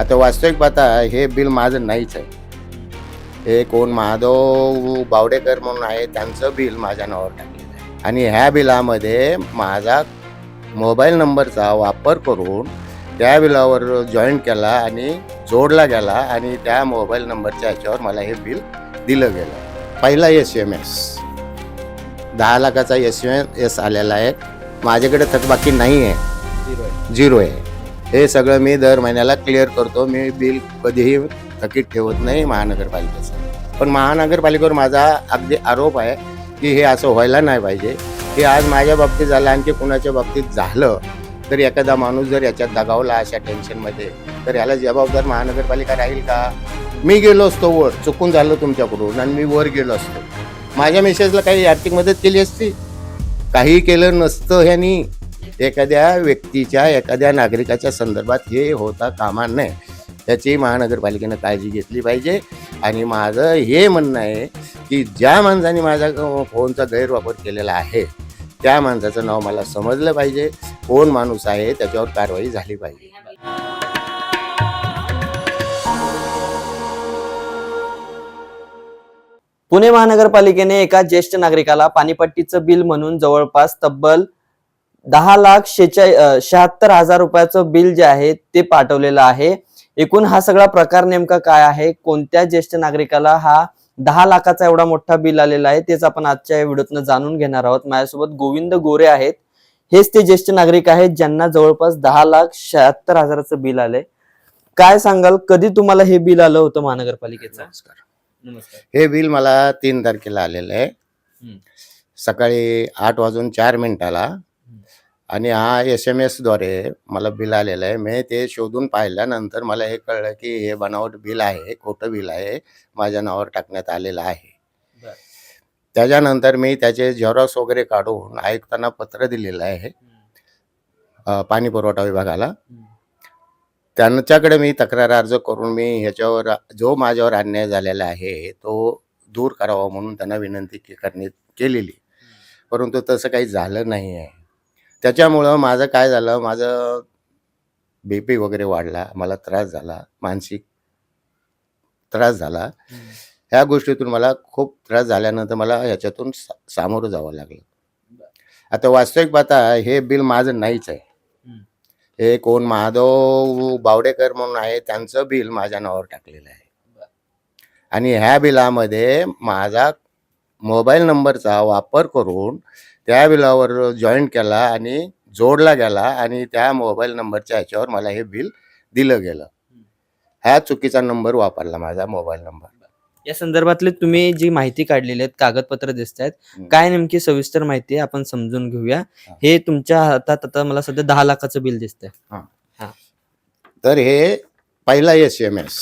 आता वास्तविक पाहता हे बिल माझं नाहीच आहे. हे कोण महादेव बावडेकर म्हणून आहे त्यांचं बिल माझ्या नावावर टाकलेलं आहे. आणि ह्या बिलामध्ये माझा मोबाईल नंबरचा वापर करून त्या बिलावर जॉईन केला आणि जोडला गेला आणि त्या मोबाईल नंबरच्या ह्याच्यावर मला हे बिल दिलं गेलं. पहिला एस एम एस दहा लाखाचा एस एम एस आलेला आहे. माझ्याकडे थकबाकी नाही आहे. झिरो आहे. हे सगळं मी दर महिन्याला क्लिअर करतो. मी बिल कधीही थकीत ठेवत नाही महानगरपालिकेचं. पण महानगरपालिकेवर माझा अगदी आरोप आहे की हे असं व्हायला नाही पाहिजे. की आज माझ्या बाबतीत झालं आणखी कुणाच्या बाबतीत झालं तर एखादा माणूस जर याच्यात दगावला अशा टेन्शनमध्ये तर याला जबाबदार महानगरपालिका राहील का? मी गेलो असतो वर चुकून झालं तुमच्याकडून आणि मी वर गेलो असतो. माझ्या मिसेसला काही आर्थिक मदत केली असती? काही केलं नसतं ह्यानी. एखाद्या व्यक्तीच्या एखाद्या नागरिकाच्या संदर्भात हे होता कामा नये. त्याची महानगरपालिकेनं काळजी घेतली पाहिजे. आणि माझं हे म्हणणं आहे की ज्या माणसाने माझ्या फोनचा गैरवापर केलेला आहे त्या माणसाचं नाव मला समजलं पाहिजे. कोण माणूस आहे त्याच्यावर कारवाई झाली पाहिजे. पुणे महानगरपालिकेने एका ज्येष्ठ नागरिकाला पाणीपट्टीचं बिल म्हणून जवळपास तब्बल दहा लाख शेचा शहात्तर हजार रुपयाचं बिल जे आहे ते पाठवलेलं आहे. एकूण हा सगळा प्रकार नेमका काय आहे? कोणत्या ज्येष्ठ नागरिकाला हा दहा लाखाचा एवढा मोठा बिल आलेला आहे तेच आपण आजच्या या व्हिडिओतनं जाणून घेणार आहोत. माझ्यासोबत गोविंद गोरे आहेत. हेच ते ज्येष्ठ नागरिक आहेत ज्यांना जवळपास दहा लाख शहात्तर हजाराचं बिल आलंय. काय सांगाल? कधी तुम्हाला हे बिल आलं होतं महानगरपालिकेचं? नमस्कार. नमस्कार. हे बिल मला तीन तारखेला आलेलं आहे. सकाळी आठ वाजून चार मिनिटाला आणि हा एस एम एसद्वारे मला बिल आलेलं आहे. मी ते शोधून पाहिल्यानंतर मला हे कळलं की हे बनावट बिल आहे खोटं बिल आहे माझ्या नावावर टाकण्यात आलेलं आहे. त्याच्यानंतर मी त्याचे झेरॉक्स वगैरे काढून आयुक्तांना पत्र दिलेलं आहे पाणी पुरवठा विभागाला. त्यांच्याकडे मी तक्रार अर्ज करून मी ह्याच्यावर जो माझ्यावर अन्याय झालेला आहे तो दूर करावा म्हणून त्यांना विनंती करण्यात केलेली. परंतु तसं काही झालं नाही आहे. त्याच्यामुळं माझं काय झालं माझं बी पी वगैरे वाढला मला त्रास झाला मानसिक त्रास झाला. ह्या गोष्टीतून मला खूप त्रास झाल्यानंतर मला ह्याच्यातून सा सामोरं जावं लागलं. आता वास्तविक पाहता हे बिल माझं नाहीच आहे. हे कोण महादेव बावडेकर म्हणून आहे त्यांचं बिल माझ्या नावावर टाकलेलं आहे. आणि ह्या बिलामध्ये माझा मोबाईल नंबरचा वापर करून त्या बिलावर जॉईन केला आणि जोडला गेला आणि त्या मोबाईल नंबरच्या ह्याच्यावर मला हे बिल दिलं गेलं. ह्या चुकीचा नंबर वापरला माझा मोबाईल नंबर या संदर्भातले तुम्ही जी माहिती काढलेली आहेत कागदपत्र दिसत आहेत. काय नेमकी सविस्तर माहिती आहे आपण समजून घेऊया. हा. हे तुमच्या हातात आता मला सध्या दहा लाखाचं बिल दिसतंय. तर हे पहिला एस एम एस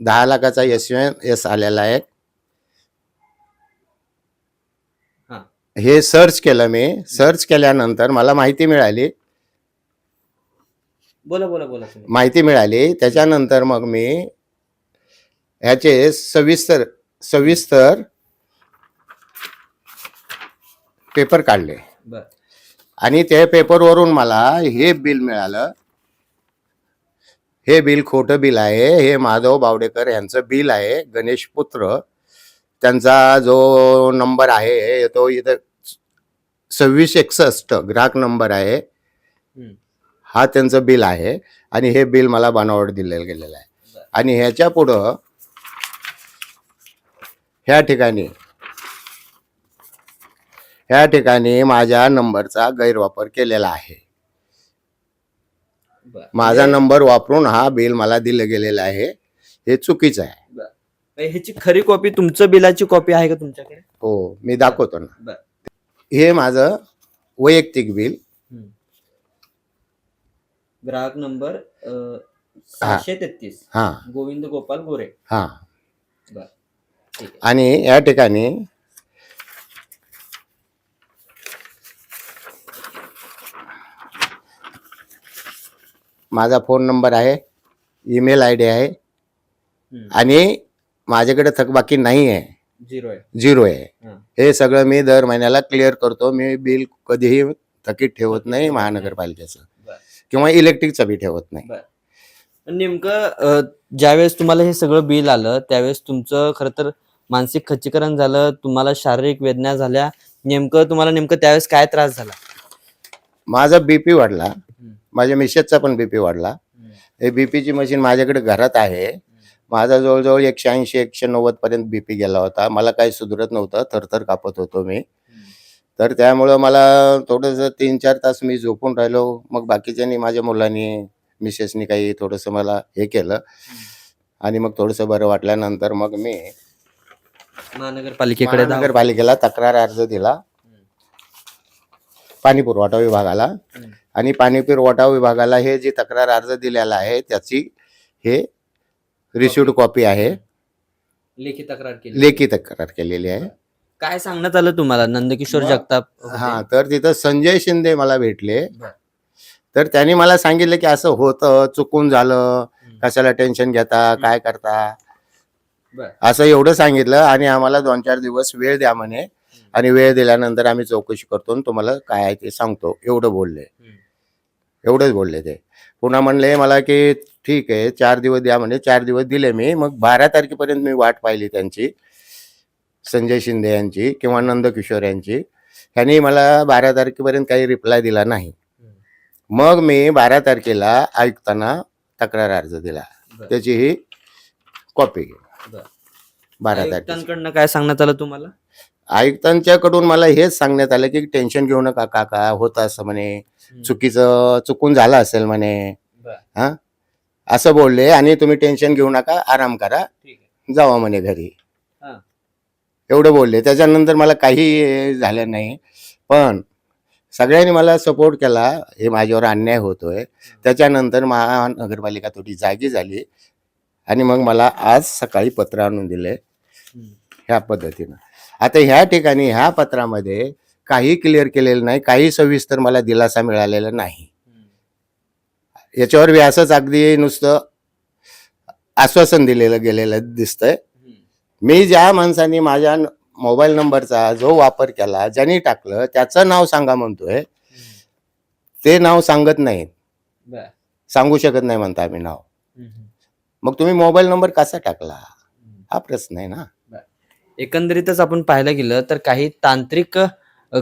दहा लाखाचा एस एम एस आलेला आहे. हा. सर्च केलं मी. सर्च केल्यानंतर मला माहिती मिळाली. बोला बोला बोला तुम्ही. माहिती मिळाली. त्याच्यानंतर मग मी ह्याचे सविस्तर सविस्तर पेपर काढले. बरं. आणि त्या पेपरवरून मला हे बिल मिळालं. हे बिल खोटं बिल आहे. हे माधव बावडेकर यांचं बिल आहे. गणेश पुत्र. त्यांचा जो नंबर आहे तो इथं सव्वीस एकसष्ट ग्राहक नंबर आहे. हा त्यांचं बिल आहे आणि हे बिल मला बनावट दिलेलं गेलेलं आहे. आणि ह्याच्या पुढं ह्या ठिकाणी ह्या ठिकाणी माझ्या नंबरचा गैरवापर केलेला आहे. माझा म्हणजे- नंबर वापरून हा बिल मला दिलं गेलेलं आहे हे चुकीचं आहे ह्याची खरी कॉपी तुमचं बिलाची कॉपी आहे का तुमच्याकडे? हो मी दाखवतो ना. हे माझं वैयक्तिक बिल. ग्राहक नंबर सहाशे तेहतीस. हा. गोविंद गोपाल गोरे. हा. आणि या ठिकाणी माझा फोन नंबर आहे ईमेल आय डी आहे. आणि माझ्याकडे थकबाकी नाही आहे झिरो आहे. झिरो आहे. हा. सगळं मी दर महिन्याला क्लिअर करतो. मी बिल कधीही थकीत ठेवत नाही महानगरपालिकेचं. किंवा इलेक्ट्रिकचं बी ठेवत नाही. नेमकं ज्यावेळेस तुम्हाला हे सगळं बिल आलं त्यावेळेस तुमचं खरं तर मानसिक खच्चीकरण झालं तुम्हाला शारीरिक वेदना झाल्या नेमकं तुम्हाला नेमकं त्यावेळेस काय त्रास झाला? माझा बीपी वाढला. माझ्या मिसेसचा पण बीपी वाढला. हे. बीपीची मशीन माझ्याकडे घरात आहे. माझा जवळजवळ एकशे ऐंशी एकशे नव्वद पर्यंत बीपी गेला होता. मला काही सुधरत नव्हतं. थरथर कापत होतो मी. तर त्यामुळं मला थोडंसं तीन चार तास मी झोपून राहिलो. मग बाकीच्यांनी माझ्या मुलांनी मिसेसनी काही थोडंसं मला हे केलं. आणि मग थोडंसं बरं वाटल्यानंतर मग मी महानगरपालिकेकडे नगरपालिकेला तक्रार अर्ज दिला. पाणी पुरवठा विभागाला. आणि पाणी पुरवठा विभागाला हे जे तक्रार अर्ज दिलेला आहे त्याची हे रिसिव्ड कॉपी आहे. लेखी तक्रार केली. लेखी तक्रार केलेली आहे. काय सांगण्यात आलं तुम्हाला? नंदकिशोर जगताप होते? हा तर तिथं संजय शिंदे मला भेटले. बर. तर त्यांनी मला सांगितलं की असं होतं चुकून झालं. हम्म. कशाला टेन्शन घेता? काय करता? बर. असं एवढं सांगितलं आणि आम्हाला दोन चार दिवस वेळ द्या म्हणे. आणि वेळ दिल्यानंतर आम्ही चौकशी करतो आणि तुम्हाला काय आहे ते सांगतो. एवढं बोलले. हम्म. एवढंच बोलले ते. पुन्हा म्हणले मला की ठीक आहे चार दिवस द्या म्हणजे चार दिवस दिले मी मग बारा तारखेपर्यंत मी वाट पाहिली त्यांची संजय शिंदे यांची किंवा नंदकिशोर यांची. ह्यांनी मला बारा तारखेपर्यंत काही रिप्लाय दिला नाही. मग मी बारा तारखेला आयुक्तांना तक्रार अर्ज दिला. त्याची ही कॉपी बर. बारा तारखे आयुक्तांकडनं काय सांगण्यात आलं तुम्हाला? आयुक्तांच्याकडून मला हेच सांगण्यात आलं की टेन्शन घेऊ नका काका होत असं म्हणे. चुकीचं चुकून झालं असेल म्हणे. हा? असं बोलले आणि तुम्ही टेन्शन घेऊ नका आराम करा. जावा म्हणे घरी. एवढं बोलले. त्याच्यानंतर मला काही झालं नाही. पण सगळ्यांनी मला सपोर्ट केला. हे माझ्यावर अन्याय होतोय. त्याच्यानंतर महानगरपालिका थोडी जागी झाली. आणि मग मला आज सकाळी पत्र आणून दिले. ह्या पद्धतीनं. आता ह्या ठिकाणी ह्या पत्रामध्ये काही क्लिअर केलेलं नाही काही सविस्तर मला दिलासा मिळालेला नाही. याच्यावर व्यासच अगदी नुसतं आश्वासन दिलेलं गेलेलं दिसतंय. मी ज्या माणसाने माझ्या मोबाईल नंबरचा जो वापर केला ज्यांनी टाकलं त्याचं नाव सांगा म्हणतोय. ते नाव सांगत नाही. सांगू शकत नाही म्हणता आम्ही नाव. मग तुम्ही मोबाईल नंबर कसा टाकला. हा प्रश्न आहे ना एकंदरीतच आपण पाहायला गेलं तर काही तांत्रिक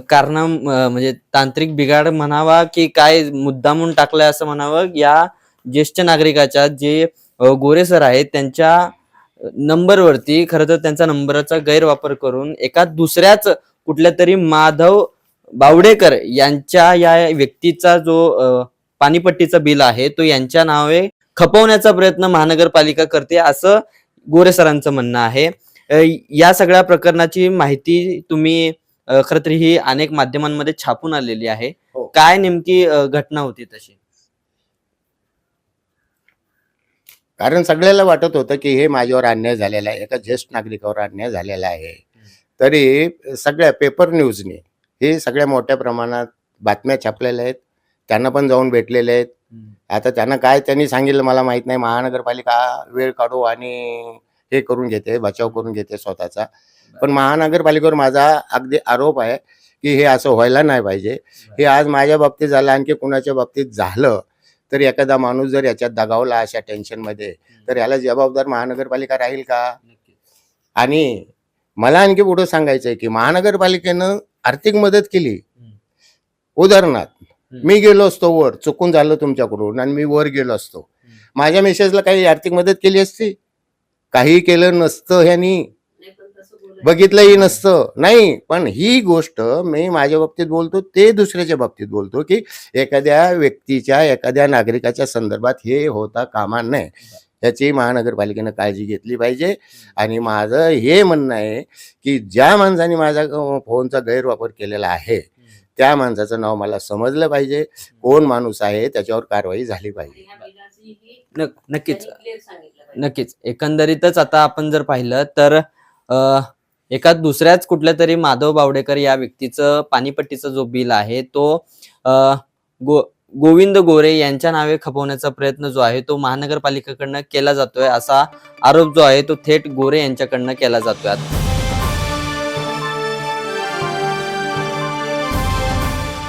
कारण म्हणजे तांत्रिक बिघाड म्हणावा की काय मुद्दामून टाकलाय असं म्हणावं या ज्येष्ठ नागरिकाच्या जे गोरे सर आहेत त्यांच्या नंबरवरती खरं तर त्यांचा नंबरचा गैरवापर करून एका दुसऱ्याच कुठल्या तरी माधव बावडेकर यांच्या या व्यक्तीचा जो पाणीपट्टीचा बिल आहे तो यांच्या नावे खपवण्याचा प्रयत्न महानगरपालिका करते असं गोरे सरांचं म्हणणं आहे. या सगळ्या प्रकरणाची माहिती तुम्ही खरं तर ही अनेक माध्यमांमध्ये छापून आलेली आहे. हो. काय नेमकी घटना होती तशी? कारण सगळ्याला वाटत होतं की हे माझ्यावर अन्याय झालेला आहे एका ज्येष्ठ नागरिकावर अन्याय झालेला आहे. तरी सगळ्या पेपर न्यूजने हे सगळ्या मोठ्या प्रमाणात बातम्या छापलेल्या आहेत. त्यांना पण जाऊन भेटलेले आहेत. आता त्यांना काय त्यांनी सांगितलं मला माहीत नाही. महानगरपालिका वेळ काढू आणि हे करून घेते बचाव करून घेते स्वतःचा. पण महानगरपालिकेवर माझा अगदी आरोप आहे की हे असं व्हायला नाही पाहिजे. हे आज माझ्या बाबतीत झालं आणखी कुणाच्या बाबतीत झालं तर एखादा माणूस जर याच्यात दगावला अशा टेन्शनमध्ये तर याला जबाबदार महानगरपालिका राहील का? आणि मला आणखी पुढं सांगायचं आहे की महानगरपालिकेनं आर्थिक मदत केली. उदाहरणार्थ मी गेलो असतो वर चुकून झालं तुमच्याकडून आणि मी वर गेलो असतो. माझ्या मिसेसला काही आर्थिक मदत केली असती? काही केलं नसतं ह्यांनी. बघितलंही नसतं. नाही पण ही गोष्ट मी माझ्या बाबतीत बोलतो ते दुसऱ्याच्या बाबतीत बोलतो की एखाद्या व्यक्तीच्या एखाद्या नागरिकाच्या संदर्भात हे होता कामा नये. याची महानगरपालिकेनं काळजी घेतली पाहिजे. आणि माझं हे म्हणणं आहे की ज्या माणसाने माझ्या अं, फोनचा गैरवापर केलेला आहे त्या माणसाचं नाव मला समजलं पाहिजे. कोण माणूस आहे त्याच्यावर कारवाई झाली पाहिजे. नक्कीच. नक्कीच. एकंदरीतच आता आपण जर पाहिलं तर एका दुसऱ्याच कुठल्या तरी माधव बावडेकर या व्यक्तीचं पाणीपट्टीचा जो बिल आहे तो अ, गो गोविंद गोरे यांच्या नावे खपवण्याचा प्रयत्न जो आहे तो महानगरपालिकेकडनं केला जातोय असा आरोप जो आहे तो थेट गोरे यांच्याकडनं केला जातोय.